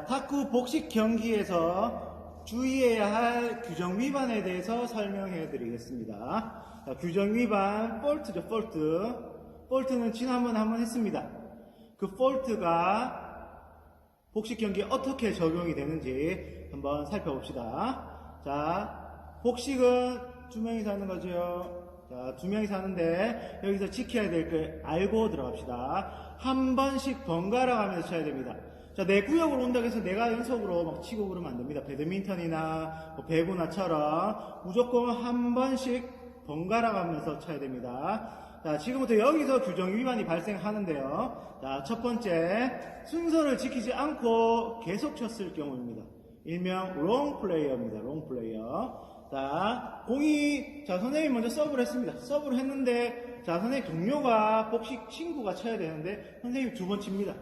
자, 탁구 복식 경기에서 주의해야 할 규정 위반에 대해서 설명해 드리겠습니다. 자, 규정 위반, 폴트죠, 폴트. 폴트는 지난번에 한번 했습니다. 그 폴트가 복식 경기에 어떻게 적용이 되는지 한번 살펴봅시다. 자, 복식은 두 명이 사는 거죠. 자, 두 명이 사는데 여기서 지켜야 될 걸 알고 들어갑시다. 한 번씩 번갈아 가면서 쳐야 됩니다. 자, 내 구역으로 온다고 해서 내가 연속으로 막 치고 그러면 안 됩니다. 배드민턴이나 뭐 배구나처럼 무조건 한 번씩 번갈아 가면서 쳐야 됩니다. 자, 지금부터 여기서 규정 위반이 발생하는데요. 자, 첫 번째, 순서를 지키지 않고 계속 쳤을 경우입니다. 일명 롱 플레이어입니다. 롱 플레이어. 자, 공이, 자, 선생님이 먼저 서브를 했습니다. 서브를 했는데, 자, 선생님 동료가 복식 친구가 쳐야 되는데, 선생님이 두 번 칩니다.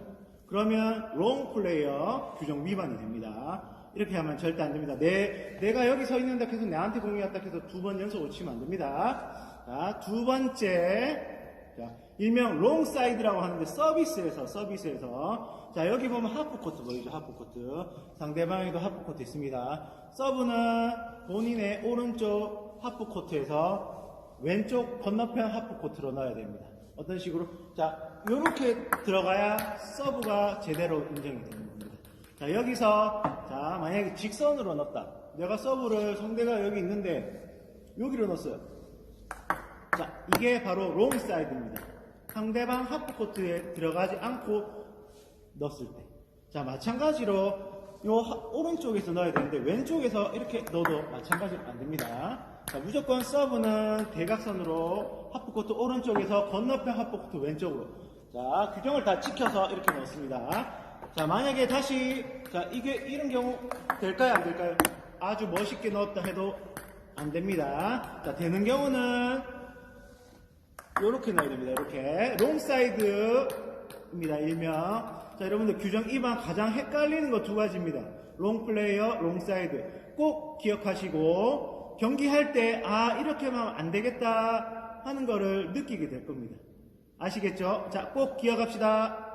그러면 롱 플레이어 규정 위반이 됩니다. 이렇게 하면 절대 안 됩니다. 내, 내가 여기 서 있는다 해서 내한테 공이 왔다 해서 두 번 연속으로 치면 안 됩니다. 자, 두 번째, 자, 일명 롱 사이드라고 하는데 서비스에서, 서비스에서. 자, 여기 보면 하프 코트 보이죠? 하프 코트. 상대방에도 하프 코트 있습니다. 서브는 본인의 오른쪽 하프 코트에서 왼쪽 건너편 하프 코트로 넣어야 됩니다. 어떤 식으로? 자, 요렇게 들어가야 서브가 제대로 인정이 되는 겁니다. 자, 여기서, 자, 만약에 직선으로 넣었다. 내가 서브를 상대가 여기 있는데, 여기로 넣었어요. 자, 이게 바로 롱 사이드입니다. 상대방 하프 코트에 들어가지 않고 넣었을 때. 자, 마찬가지로 요 하- 오른쪽에서 넣어야 되는데 왼쪽에서 이렇게 넣어도 마찬가지로 안 됩니다. 자, 무조건 서브는 대각선으로 하프 코트 오른쪽에서 건너편 하프 코트 왼쪽으로. 자, 규정을 다 지켜서 이렇게 넣습니다. 자, 만약에 다시 자, 이게 이런 경우 될까요? 안 될까요? 아주 멋있게 넣었다 해도 안 됩니다. 자, 되는 경우는 이렇게 넣어야 됩니다. 이렇게 롱사이드 입니다. 일명. 자, 여러분들 규정 2번 가장 헷갈리는 거 두 가지입니다. 롱 플레이어, 롱사이드. 꼭 기억하시고 경기할 때 아, 이렇게만 하면 안 되겠다 하는 거를 느끼게 될 겁니다. 아시겠죠? 자, 꼭 기억합시다.